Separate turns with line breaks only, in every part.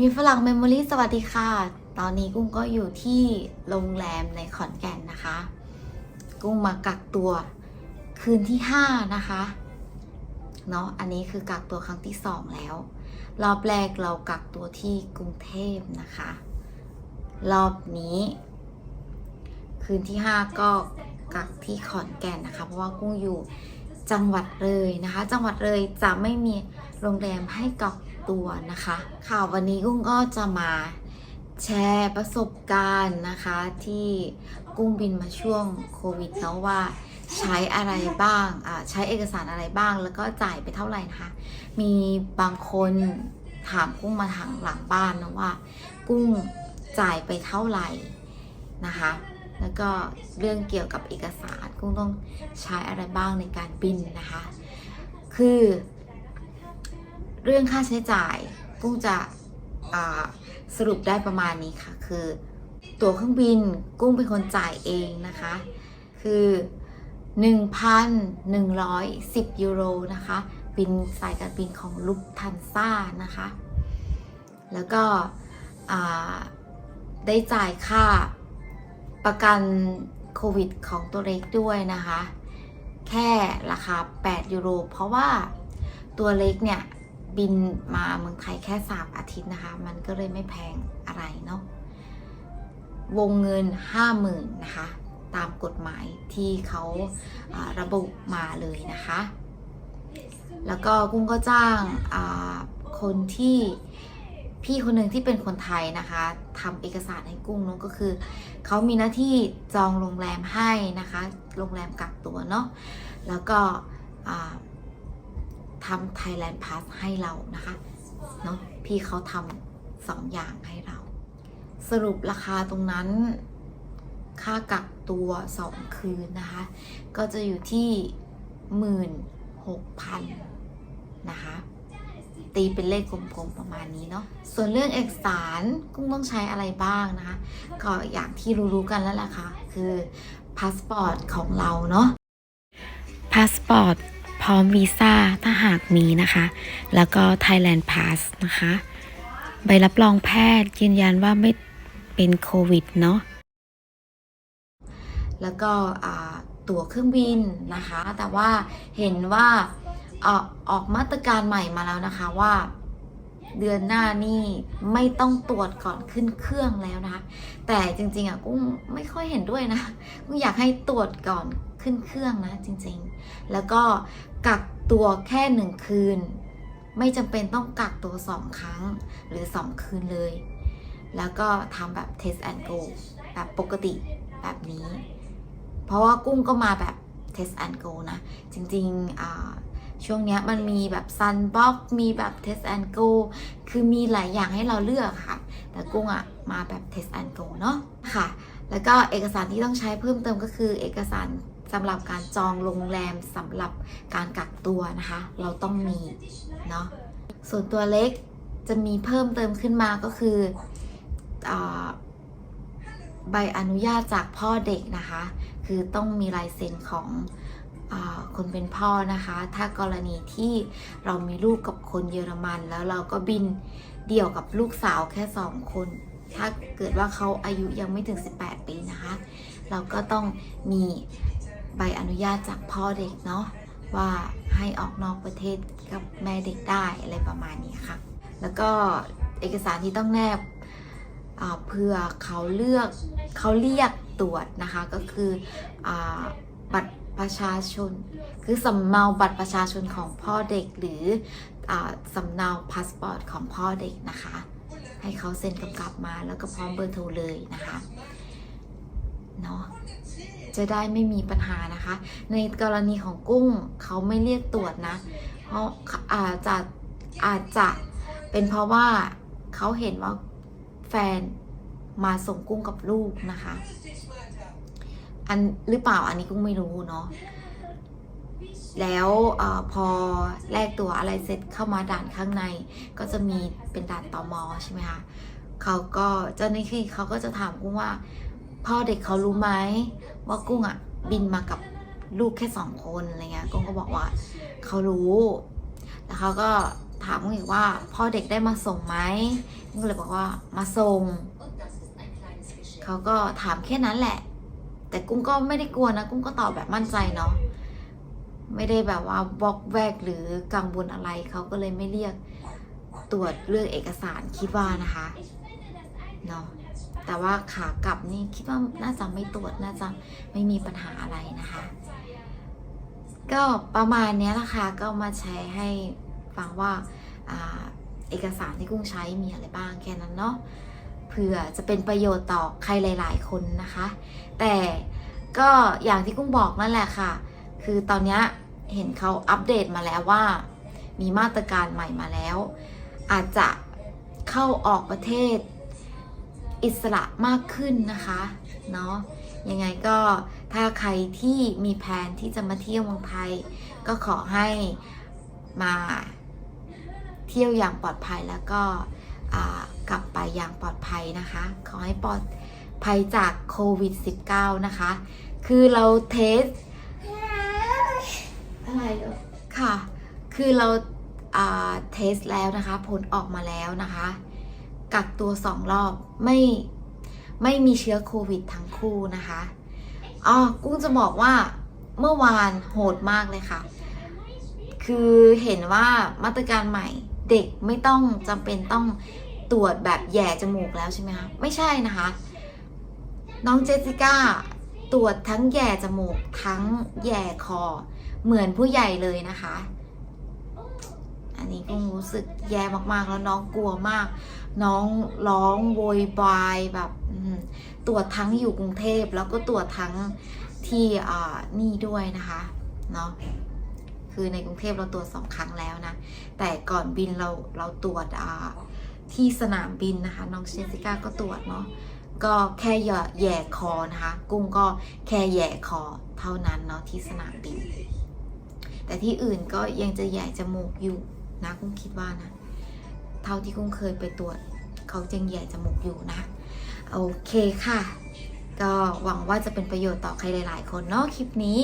มีฝรั่งเมมโมรี่สวัสดีค่ะ ตอนนี้กุ้งก็อยู่ที่โรงแรมในขอนแก่นนะคะ กุ้งมากักตัวคืนที่ 5 นะคะ เนาะอันนี้คือกักตัวครั้งที่ 2 แล้ว รอบแรกเรากักตัวที่กรุงเทพนะคะ รอบนี้ คืนที่ 5 ก็กักที่ขอนแก่นนะคะ เพราะว่ากุ้งอยู่จังหวัดเลยนะคะ จังหวัดเลยจะไม่มี โรงแรมให้กักตัวนะคะ ข่าววันนี้กุ้งก็จะมาแชร์ประสบการณ์นะคะ ที่กุ้งบินมาช่วงโควิดเนาะว่าใช้อะไรบ้างอ่าใช้เอกสารอะไรบ้าง แล้วก็จ่ายไปเท่าไหร่นะคะ มีบางคนถามกุ้งมาทางหลังบ้านนะว่า กุ้งจ่ายไปเท่าไหร่นะคะ แล้วก็เรื่องเกี่ยวกับเอกสารกุ้งต้องใช้อะไรบ้างในการบินนะคะ คือ เรื่องค่าใช้จ่ายกุ้งจะสรุปได้ประมาณนี้ค่ะ คือตั๋วเครื่องบินกุ้งเป็นคนจ่ายเองนะคะ คือ 1,110 ยูโรนะคะ บินสายการบินของลุกทันซ่านะคะ แล้วก็ได้จ่ายค่าประกันโควิดของตัวเล็กด้วยนะคะ แค่ราคา 8 ยูโร เพราะว่าตัวเล็กเนี่ย บินมาเมืองไทยแค่3อาทิตย์นะคะ มันก็เลยไม่แพงอะไรเนาะวงเงิน 50,000นะคะ ตามกฎหมายที่เขาระบุมาเลยนะคะ แล้วก็กุ้งก็จ้างคนที่พี่คนหนึ่งที่เป็นคนไทยนะคะทำเอกสารให้กุ้งเนาะก็คือ เขามีหน้าที่จองโรงแรมให้นะคะ โรงแรมกักตัวเนาะแล้วก็ ทำ Thailand Pass ให้เรานะคะเนาะพี่เขาทำสองอย่างให้เรา สรุปราคาตรงนั้น ค่ากักตัวสองคืนนะคะ ก็จะอยู่ที่หมื่นหกพันนะคะ ตีเป็นเลขกลมๆประมาณนี้เนาะส่วนเรื่องเอกสารกุ้งต้องใช้อะไรบ้างนะคะ ก็อย่างที่รู้ๆกันแล้วแหละค่ะ คือพาสปอร์ตของเราเนาะพาสปอร์ต พร้อมวีซ่าถ้าหากมีนะคะ แล้วก็ Thailand Pass นะคะ ใบรับรองแพทย์ยืนยันว่าไม่เป็นโควิดเนาะแล้วก็ตั๋วเครื่องบินนะคะ แต่ว่าเห็นว่าออกมาตรการใหม่มาแล้วนะคะว่าเดือนหน้านี่ไม่ต้องตรวจก่อนขึ้นเครื่องแล้วนะคะ แต่จริงๆอะกุ้งไม่ค่อยเห็นด้วยนะกุ้งอยากให้ตรวจก่อน ขึ้นเครื่องนะจริงๆ แล้วก็กักตัวแค่หนึ่งคืน ไม่จำเป็นต้องกักตัวสองครั้งหรือสองคืนเลย แล้วก็ทำแบบ test and go แบบปกติแบบนี้ เพราะว่ากุ้งก็มาแบบ test and go นะ จริงๆอ่าช่วงนี้มันมีแบบ sunbox มีแบบ test and go คือมีหลายอย่างให้เราเลือกค่ะ แต่กุ้งอะมาแบบ test and go เนาะค่ะ แล้วก็เอกสารที่ต้องใช้เพิ่มเติมก็คือ เอกสารสำหรับการจองโรงแรมสำหรับการกักตัวนะคะ เราต้องมีเนาะส่วนตัวเล็กจะมีเพิ่มเติมขึ้นมาก็คืออใบอนุญาตจากพ่อเด็กนะคะ คือต้องมีลายเซ็นของอคนเป็นพ่อนะคะ ถ้ากรณีที่เรามีลูกกับคนเยอรมัน แล้วเราก็บินเดี่ยวกับลูกสาวแค่สองคน ถ้าเกิดว่าเขาอายุยังไม่ถึง 18 ปีนะคะ เราก็ต้องมีใบอนุญาตจากพ่อเด็กเนาะว่าให้ออกนอกประเทศกับแม่เด็กได้อะไรประมาณนี้ค่ะ แล้วก็เอกสารที่ต้องแนบเพื่อเขาเลือกเขาเรียกตรวจนะคะก็คืออบัตรประชาชน คือสำเนาบัตรประชาชนของพ่อเด็กหรืออสำเนาพาสปอร์ตของพ่อเด็กนะคะ ให้เขาเซ็นกำกับมาแล้วก็พร้อมเบอร์โทรเลยนะคะเนาะจะได้ไม่มีปัญหานะคะ ในกรณีของกุ้งเขาไม่เรียกตรวจนะ เพราะอาจจะอาจจะเป็นเพราะว่าเขาเห็นว่าแฟนมาส่งกุ้งกับลูกนะคะ อันหรือเปล่าอันนี้กุ้งไม่รู้เนาะ แล้วอพอแลกตัวอะไรเสร็จเข้ามาด่านข้างใน ก็จะมีเป็นด่านตอมอใช่ไหมคะเขาก็เจ้าหน้าที่เขาก็จะถามกุ้งว่า พ่อเด็กเขารู้ไหมว่ากุ้งอะบินมากับลูกแค่สองคนอะไรเงี้ยกุ้งก็บอกว่าเขารู้แล้วเขาก็ถามกุ้งอีกว่า พ่อเด็กได้มาส่งไหมกุ้งเลยบอกว่ามาส่งเขาก็ถามแค่นั้นแหละ แต่กุ้งก็ไม่ได้กลัวนะ กุ้งก็ตอบแบบมั่นใจเนาะ ไม่ได้แบบว่าบอกแวกหรือกังวลอะไรเขาก็เลยไม่เรียกตรวจเรื่องเอกสารคิดว่านะคะเนาะแต่ว่าขากลับนี่คิดว่าน่าจะไม่ตรวจน่าจะไม่มีปัญหาอะไรนะคะ ก็ประมาณนี้ยแหละค่ะก็มาแชร์ให้ฟังว่าอเอกสารที่กุ้งใช้มีอะไรบ้างแค่นั้นเนาะเผื่อจะเป็นประโยชน์ต่อใครหลาย ๆ คนนะคะ แต่ก็อย่างที่กุ้งบอกนั่นแหละค่ะ คือตอนเนี้ย เห็นเขาอัปเดตมาแล้วว่า มีมาตรการใหม่มาแล้ว อาจจะเข้าออกประเทศอิสระมากขึ้นนะคะเนาะยังไงก็ถ้าใครที่มีแผนที่จะมาเที่ยวเมืองไทย ก็ขอให้มาเที่ยวอย่างปลอดภัยแล้วก็กลับไปอย่างปลอดภัยนะคะ ขอให้ปลอดภัยจากโควิด -19 นะคะ คือเราเทส อะไรเหรอค่ะ คือเราเทสแล้วนะคะ ผลออกมาแล้วนะคะ กักตัวสองรอบไม่ไม่มีเชื้อโควิดทั้งคู่นะคะอ๋อกุ้งจะบอกว่าเมื่อวานโหดมากเลยค่ะ คือเห็นว่ามาตรการใหม่เด็กไม่ต้องจำเป็นต้องตรวจแบบแย่จมูกแล้วใช่ไหมคะไม่ใช่นะคะ น้องเจสสิก้าตรวจทั้งแย่จมูกทั้งแย่คอ เหมือนผู้ใหญ่เลยนะคะ อันนี้กุ้งรู้สึกแย่มากๆ แล้วน้องกลัวมาก น้องร้องโวยวายแบบอืมตรวจทั้งอยู่กรุงเทพแล้วก็ตรวจทั้งที่อ่านี่ด้วยนะคะเนาะคือในกรุงเทพเราตรวจสองครั้งแล้วนะ แต่ก่อนบินเราเราตรวจอ่าที่สนามบินนะคะ น้องเชนซิก้าก็ตรวจเนาะก็แค่แย่แหย่คอนะคะ กุ้งก็แค่แหย่คอเท่านั้นเนาะที่สนามบิน แต่ที่อื่นก็ยังจะใหญ่จมูกอยู่นะกุ้งคิดว่านะ เท่าที่กุ้งเคยไปตรวจเขาจึงใหญ่จมูกอยู่นะ โอเคค่ะ ก็หวังว่าจะเป็นประโยชน์ต่อใครหลาย ๆ คนเนาะคลิปนี้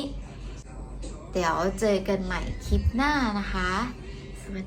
เดี๋ยวเจอกันใหม่คลิปหน้านะคะสวัสดี